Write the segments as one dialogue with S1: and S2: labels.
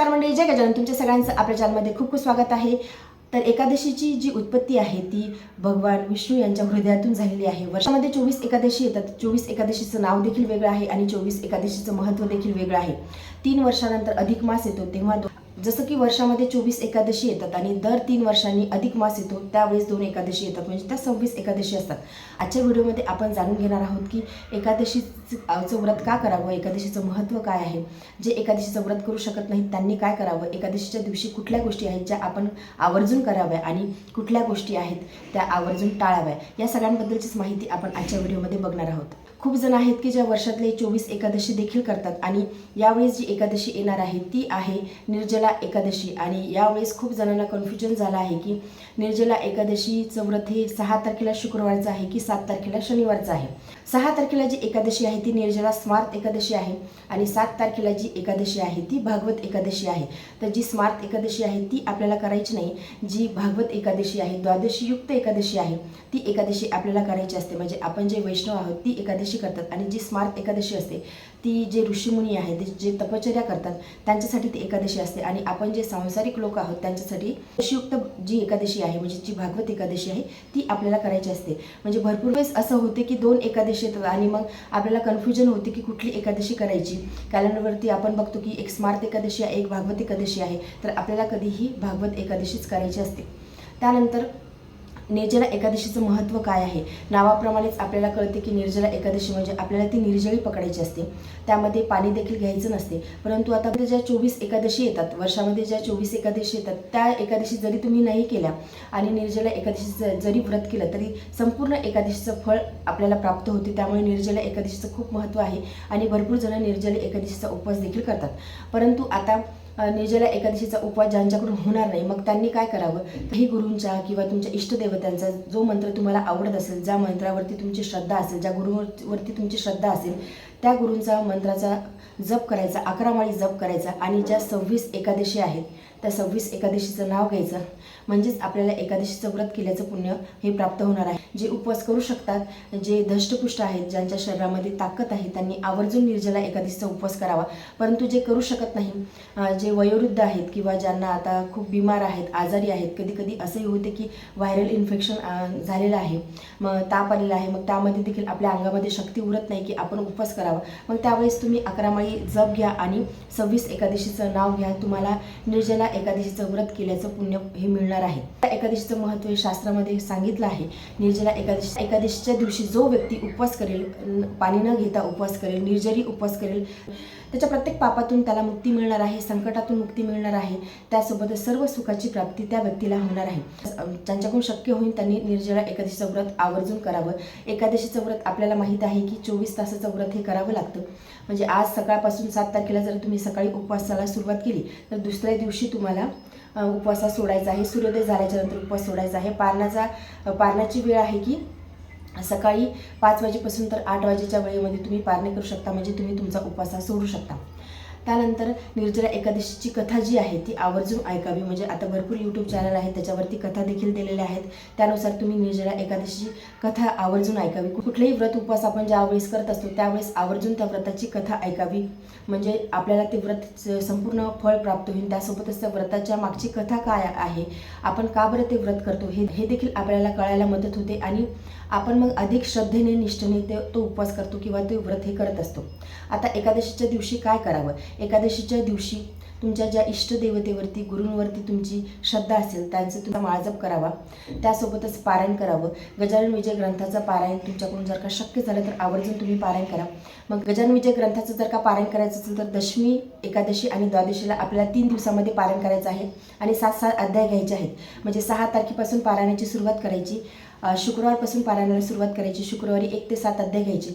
S1: नमस्कार मंडळी जय गजानन. तुमच्या सगळ्यांचं आपल्या चॅनलमध्ये खूप खूप स्वागत आहे. तर एकादशीची जी उत्पत्ती आहे ती भगवान विष्णू यांच्या हृदयातून झालेली आहे. वर्षामध्ये चोवीस एकादशी येतात. चोवीस एकादशीचं नाव देखील वेगळं आहे आणि चोवीस एकादशीचं महत्त्व देखील वेगळं आहे. तीन वर्षानंतर अधिक मास येतो तेव्हा जसं की वर्षामध्ये चोवीस एकादशी येतात आणि दर तीन वर्षांनी अधिक मास येतो त्यावेळेस दोन एकादशी येतात. म्हणजे त्या सव्वीस एकादशी असतात. आजच्या व्हिडिओमध्ये आपण जाणून घेणार आहोत की एकादशीचं व्रत का करावं? एकादशीचं महत्त्व काय आहे? जे एकादशीचं व्रत करू शकत नाहीत त्यांनी काय करावं? एकादशीच्या दिवशी कुठल्या गोष्टी आहेत ज्या आपण आवर्जून कराव्या आणि कुठल्या गोष्टी आहेत त्या आवर्जून टाळाव्या? या सगळ्यांबद्दलचीच माहिती आपण आजच्या व्हिडिओमध्ये बघणार आहोत. खूप जण आहेत की ज्या वर्षातले चोवीस एकादशी देखील करतात आणि यावेळेस जी एकादशी येणार आहे ती आहे निर्जला एकादशी. आणि यावेळेस खूप जणांना कन्फ्युजन झालं आहे की निर्जला एकादशीचं व्रत हे सहा तारखेला शुक्रवारचं आहे की सात तारखेला शनिवारचं आहे? सहा तारखेला जी एकादशी आहे ती निर्जला स्मार्त एकादशी आहे आणि सात तारखेला जी एकादशी आहे ती भागवत एकादशी आहे. तर जी स्मार्त एकादशी आहे ती आपल्याला करायची नाही. जी भागवत एकादशी आहे द्वादशीयुक्त एकादशी आहे ती एकादशी आपल्याला करायची असते. म्हणजे आपण जे वैष्णव आहोत ती एकादशी करतात आणि जी स्मार्त एकादशी असते ती जे ऋषीमुनी आहेत ते जे तपश्चर्या करतात त्यांच्यासाठी ती एकादशी असते. आणि आपण जे सांसारिक लोक आहोत त्यांच्यासाठी ऋषीयुक्त जी एकादशी आहे म्हणजे जी भागवत एकादशी आहे ती आपल्याला करायची असते. म्हणजे भरपूर वेळेस असं होते की दोन एकादशी येतात आणि मग आपल्याला कन्फ्युजन होते की कुठली एकादशी करायची. कॅलेंडरवरती आपण बघतो की एक स्मार्त एकादशी आहे एक भागवत एकादशी आहे तर आपल्याला कधीही भागवत एकादशीच करायची असते. त्यानंतर निर्जला एकादशीचं महत्त्व काय आहे? नावाप्रमाणेच आपल्याला कळते की निर्जला एकादशी म्हणजे आपल्याला ती निर्जळी पकडायची असते. त्यामध्ये पाणी देखील घ्यायचं नसते. परंतु आता ज्या चोवीस एकादशी येतात वर्षामध्ये ज्या चोवीस एकादशी येतात त्या एकादशी जरी तुम्ही नाही केल्या आणि निर्जला एकादशीचं जरी व्रत केलं तरी संपूर्ण एकादशीचं फळ आपल्याला प्राप्त होते. त्यामुळे निर्जला एकादशीचं खूप महत्त्व आहे आणि भरपूर जण निर्जला एकादशीचा उपवास देखील करतात. परंतु आता निर्जला एकादशीचा उपवास ज्यांच्याकडून होणार नाही मग त्यांनी काय करावं? काही गुरूंच्या किंवा तुमच्या इष्टदेवतांचा जो मंत्र तुम्हाला आवडत असेल ज्या मंत्रावरती तुमची श्रद्धा असेल ज्या गुरुवरती तुमची श्रद्धा असेल त्या गुरूंचा मंत्राचा जप करायचा अकरा माळी जप करायचा आणि ज्या सव्वीस एकादशी आहेत त्या सव्वीस एकादशीचं नाव घ्यायचं. म्हणजेच आपल्याला एकादशीचं व्रत केल्याचं पुण्य हे प्राप्त होणार आहे. जे उपवास करू शकतात जे धष्टपुष्ट आहेत ज्यांच्या शरीरामध्ये ताकद आहे त्यांनी आवर्जून निर्जला एकादशीचा उपवास करावा. परंतु जे करू शकत नाही जे वयोवृद्ध आहेत किंवा ज्यांना आता खूप बिमार आहेत आजारी आहेत कधी कधी असंही होते की व्हायरल इन्फेक्शन झालेलं आहे. मग ताप आलेला आहे मग त्यामध्ये देखील आपल्या अंगामध्ये शक्ती उरत नाही की आपण उपवास करावा. मग त्यावेळेस तुम्ही अकरा माळी जप घ्या आणि सव्वीस एकादशीचं नाव घ्या. तुम्हाला निर्जला एकादशीचं व्रत केल्याचं पुण्य हे मिळणार आहे. त्या एकादशीचं महत्त्व हे शास्त्रामध्ये सांगितलं आहे. निर्जला एकादशी एकादशीच्या दिवशी जो व्यक्ती उपवास करेल पाणी न घेता उपवास करेल निर्जरी उपवास करेल त्याच्या प्रत्येक पापातून त्याला मुक्ती मिळणार आहे संकटातून मुक्ती मिळणार आहे. त्यासोबतच सर्व सुखाची प्राप्ती त्या व्यक्तीला होणार आहे. ज्यांच्याकडून शक्य होईल त्यांनी निर्जला एकादशीचं व्रत आवर्जून करावं. एकादशीचं व्रत आपल्याला माहीत आहे की चोवीस तासाचं व्रत हे करावं लागतं. म्हणजे आज सकाळपासून सात तारखेला जर तुम्ही सकाळी उपवासाला सुरुवात केली तर दुसऱ्या दिवशी तुम्ही तुम्हाला अ, उपवासा सोडायचा आहे. सूर्योदय झाल्याच्यानंतर उपवास सोडायचा आहे. पारणाचा पारणाची वेळ आहे की सकाळी पाच वाजेपासून तर आठ वाजेच्या वेळेमध्ये तुम्ही पारणे करू शकता. म्हणजे तुम्ही तुमचा उपवासा सोडू शकता. त्यानंतर निर्जरा एकादशीची कथा जी आहे ती आवर्जून ऐकावी. म्हणजे आता भरपूर यूट्यूब चॅनल आहेत त्याच्यावरती कथा देखील दिलेल्या आहेत. त्यानुसार तुम्ही निर्जरा एकादशीची कथा आवर्जून ऐकावी. कुठलेही व्रत उपवास आपण ज्यावेळेस करत असतो त्यावेळेस आवर्जून त्या व्रताची कथा ऐकावी. म्हणजे आपल्याला ते व्रत संपूर्ण फळ प्राप्त होईल. त्यासोबतच त्या व्रताच्या मागची कथा काय आहे आपण का बरं ते व्रत करतो हे हे देखील आपल्याला कळायला मदत होते. आणि आपण मग अधिक श्रद्धेने निष्ठेने ते तो उपवास करतो किंवा ते व्रत हे करत असतो. आता एकादशीच्या दिवशी काय करावं? एकादशीच्या दिवशी तुमच्या ज्या इष्टदेवतेवरती गुरूंवरती तुमची श्रद्धा असेल त्यांचं तुमचा माळजप करावा. त्यासोबतच पारायण करावं. गजानन विजय ग्रंथाचं पारायण तुमच्याकडून जर का शक्य झालं तर आवर्जून तुम्ही पारायण करा. मग गजानन विजय ग्रंथाचं जर का पारायण करायचं असेल तर दशमी एकादशी आणि द्वादशीला आपल्याला तीन दिवसामध्ये पारायण करायचं आहे आणि सात सात अध्याय घ्यायचे आहेत. म्हणजे सहा तारखेपासून पारायणाची सुरुवात करायची. शुक्रवारपासून पारायणाला सुरुवात करायची. शुक्रवारी एक ते सात अध्याय घ्यायचे.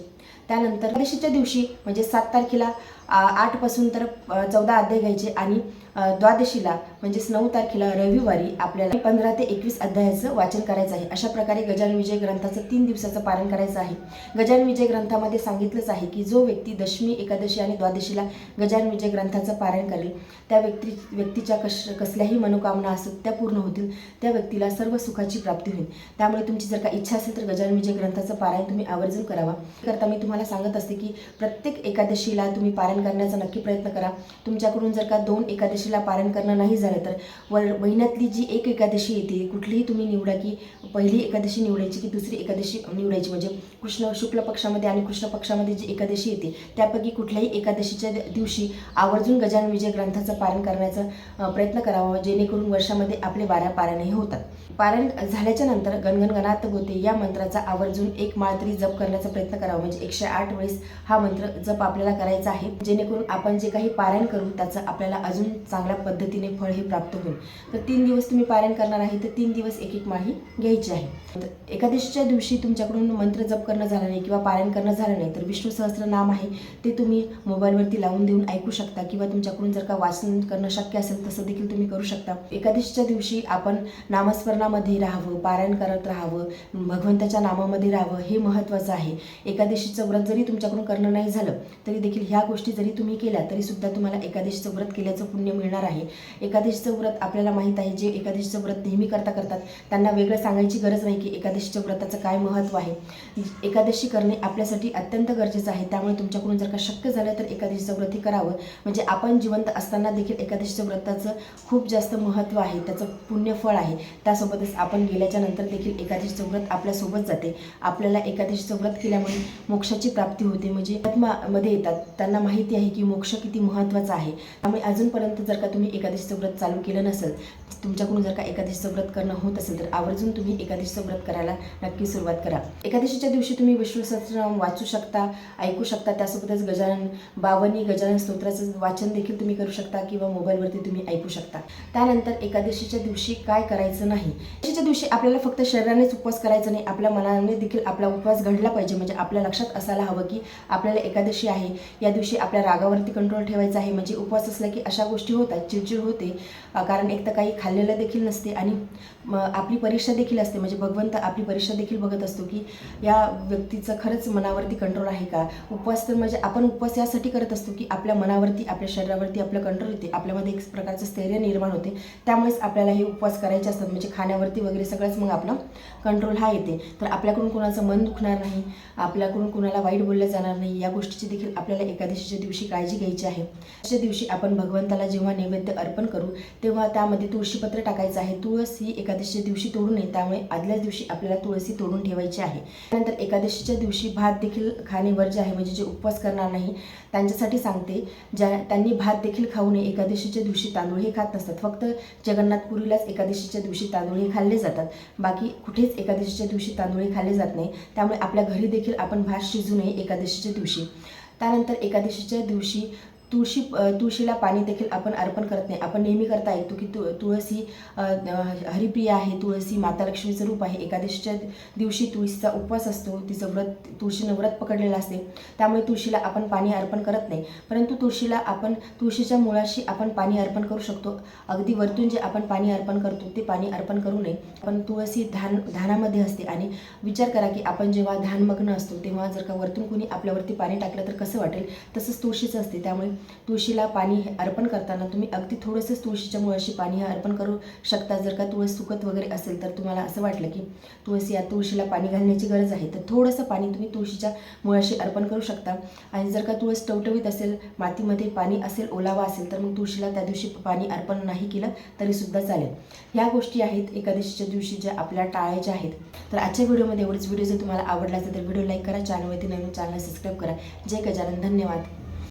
S1: त्यानंतर एकादशीच्या दिवशी म्हणजे सात तारखेला आठपासून तर चौदा अध्याय घ्यायचे आणि द्वादशीला म्हणजेच नऊ तारखेला रविवारी आपल्याला पंधरा ते एकवीस अध्यायाचं वाचन करायचं आहे. अशा प्रकारे गजानन विजय ग्रंथाचं तीन दिवसाचं पारण करायचं आहे. गजानन विजय ग्रंथामध्ये सांगितलंच आहे की जो व्यक्ती दशमी एकादशी आणि द्वादशीला गजानन विजय ग्रंथाचं पारायण करेल त्या व्यक्ती व्यक्तीच्या कश कसल्याही मनोकामना असत त्या पूर्ण होतील त्या व्यक्तीला सर्व सुखाची प्राप्ती होईल. त्यामुळे तुमची जर का इच्छा असेल तर गजानन विजय ग्रंथाचं पारायण तुम्ही आवर्जून करावा. करता मी तुम्हाला सांगत असते की प्रत्येक एकादशीला तुम्ही पारायण करण्याचा नक्की प्रयत्न करा. तुमच्याकडून जर का दोन एकादशी एकादशीला पारण करणं नाही झालं तर? वर महिन्यातली जी एक एकादशी येते कुठलीही तुम्ही निवडा की पहिली एकादशी निवडायची की दुसरी एकादशी निवडायची? म्हणजे कृष्ण शुक्ल पक्षामध्ये आणि कृष्ण पक्षामध्ये जी एकादशी येते त्यापैकी कुठल्याही एकादशीच्या दिवशी आवर्जून गजानन विजय ग्रंथाचं पारण करण्याचा प्रयत्न करावा जेणेकरून वर्षामध्ये आपले बारा पारणही होतात. पारण झाल्याच्यानंतर गणगण गणात गोते या मंत्राचा आवर्जून एक माळ तरी जप करण्याचा प्रयत्न करावा. म्हणजे एकशे आठ वेळेस हा मंत्र जप आपल्याला करायचा आहे. जेणेकरून आपण जे काही पारायण करू त्याचं आपल्याला अजून चांगल्या पद्धतीने फळ हे प्राप्त होईल. तर तीन दिवस तुम्ही पारायण करणार आहे तर तीन दिवस एक एक माळी घ्यायची आहे. तर एकादशीच्या दिवशी तुमच्याकडून मंत्र जप करणं झालं नाही किंवा पारायण करणं झालं नाही तर विष्णू सहस्त्र नाम आहे ते तुम्ही मोबाईलवरती लावून देऊन ऐकू शकता किंवा तुमच्याकडून जर का वाचन करणं शक्य असेल तसं देखील तुम्ही करू शकता. एकादशीच्या दिवशी आपण नामस्मरणामध्ये राहावं पारायण करत राहावं भगवंताच्या नामामध्ये राहावं हे महत्त्वाचं आहे. एकादशीचं व्रत जरी तुमच्याकडून करणं नाही झालं तरी देखील ह्या गोष्टी जरी तुम्ही केल्या तरी सुद्धा तुम्हाला एकादशीचं व्रत केल्याचं पुण्य मिळणार आहे. एकादशीचं व्रत आपल्याला माहीत आहे जे एकादशीचं व्रत नेहमी करता करतात त्यांना वेगळं सांगायची गरज नाही की एकादशीच्या व्रताचं काय महत्त्व आहे. एकादशी करणे आपल्यासाठी अत्यंत गरजेचं आहे. त्यामुळे तुमच्याकडून जर का शक्य झालं तर एकादशीचं व्रत हे करावं. म्हणजे आपण जिवंत असताना देखील एकादशीच्या व्रताचं खूप जास्त महत्त्व आहे. त्याचं पुण्यफळ आहे. त्यासोबतच आपण गेल्याच्यानंतर देखील एकादशीचं व्रत आपल्यासोबत जाते. आपल्याला एकादशीचं व्रत केल्यामुळे मोक्षाची प्राप्ती होते. म्हणजे आत्मामध्ये येतात. त्यांना माहिती आहे की मोक्ष किती महत्त्वाचा आहे. त्यामुळे अजूनपर्यंत जर जर का तुम्ही एकादशीचं व्रत चालू केलं नसेल तुमच्याकडून जर का एकादशीचं व्रत करणं होत असेल तर आवर्जून तुम्ही एकादशीचं व्रत करायला नक्की सुरुवात करा. एकादशीच्या दिवशी तुम्ही विष्णू सहस्रनाम वाचू शकता ऐकू शकता त्यासोबतच गजानन बावनी गजानन स्तोत्राचं वाचन देखील तुम्ही करू शकता किंवा मोबाईलवरती तुम्ही ऐकू शकता. त्यानंतर एकादशीच्या दिवशी काय करायचं नाही? एकादशीच्या दिवशी आपल्याला फक्त शरीरानेच उपवास करायचा नाही आपल्या मनाने देखील आपला उपवास घडला पाहिजे. म्हणजे आपल्या लक्षात असायला हवं की आपल्याला एकादशी आहे या दिवशी आपल्या रागावरती कंट्रोल ठेवायचा आहे. म्हणजे उपवास असला की अशा गोष्टी होतात चिडचिड होते. कारण एक तर काही खाल्लेलं देखील नसते आणि आपली परीक्षा देखील असते. म्हणजे भगवंत आपली परीक्षा देखील बघत असतो की या व्यक्तीचं खरंच मनावरती कंट्रोल आहे का? उपवास तर म्हणजे आपण उपवास यासाठी करत असतो की आपल्या मनावरती आपल्या शरीरावरती आपलं कंट्रोल येते. आपल्यामध्ये एक प्रकारचं स्थैर्य निर्माण होते. त्यामुळेच आपल्याला हे उपवास करायचे असतात. म्हणजे खाण्यावरती वगैरे सगळंच मग आपलं कंट्रोल हा येते. तर आपल्याकडून कुणाचं मन दुखणार नाही आपल्याकडून कुणाला वाईट बोललं जाणार नाही या गोष्टीची देखील आपल्याला एकादशीच्या दिवशी काळजी घ्यायची आहे. दिवशी आपण भगवंताला जेव्हा जेव्हा नैवेद्य अर्पण करू तेव्हा त्यामध्ये तुळशीपत्र टाकायचं आहे. तुळस ही एकादशीच्या दिवशी तोडू नये त्यामुळे आदल्याच दिवशी आपल्याला तुळशी तोडून ठेवायची आहे. त्यानंतर एकादशीच्या दिवशी भात देखील खाणे वर्ज्य आहे म्हणजे जे उपवास करणार नाही त्यांच्यासाठी सांगते ज्या त्यांनी भात देखील खाऊ नये एकादशीच्या दिवशी तांदूळ हे खात नसतात. फक्त जगन्नाथपुरीलाच एकादशीच्या दिवशी तांदूळ हे खाल्ले जातात. बाकी कुठेच एकादशीच्या दिवशी तांदूळ हे खाल्ले जात नाही. त्यामुळे आपल्या घरी देखील आपण भात शिजू नये एकादशीच्या दिवशी. त्यानंतर एकादशीच्या दिवशी तुळशी तुळशीला पाणी देखील आपण अर्पण करत नाही. आपण नेहमी करता ऐकतो की तु तुळसी हरिप्रिया आहे तुळसी माता लक्ष्मीचं रूप आहे. एकादशीच्या दिवशी तुळशीचा उपवास असतो. तिचं व्रत तुळशीनं व्रत पकडलेलं असते. त्यामुळे तुळशीला आपण पाणी अर्पण करत नाही. परंतु तुळशीला आपण तुळशीच्या मुळाशी आपण पाणी अर्पण करू शकतो. अगदी वरतून जे आपण पाणी अर्पण करतो ते पाणी अर्पण करू नये. पण तुळशी ध्यान ध्यानामध्ये असते आणि विचार करा की आपण जेव्हा ध्यानमग्न असतो तेव्हा जर का वरतून कोणी आपल्यावरती पाणी टाकलं तर कसं वाटेल? तसंच तुळशीचं असते. त्यामुळे तुळशीला पाणी हे अर्पण करताना तुम्ही अगदी थोडंसंच तुळशीच्या मुळाशी पाणी हे अर्पण करू शकता. जर का तुळस सुकत वगैरे असेल तर तुम्हाला असं वाटलं की तुळस या तुळशीला पाणी घालण्याची गरज आहे तर थोडंसं पाणी तुम्ही तुळशीच्या मुळाशी अर्पण करू शकता. आणि जर का तुळस टवटवीत असेल मातीमध्ये पाणी असेल ओलावा असेल तर मग तुळशीला त्या दिवशी पाणी अर्पण नाही केलं तरीसुद्धा चालेल. ह्या गोष्टी आहेत एकादशीच्या दिवशी ज्या आपल्या टाळायच्या आहेत. तर आजच्या व्हिडिओमध्ये एवढेच. व्हिडिओ जर तुम्हाला आवडला असेल तर व्हिडिओ लाईक करा चॅनलवरती नवीन चॅनल सबस्क्राईब करा. जय गजानन. धन्यवाद.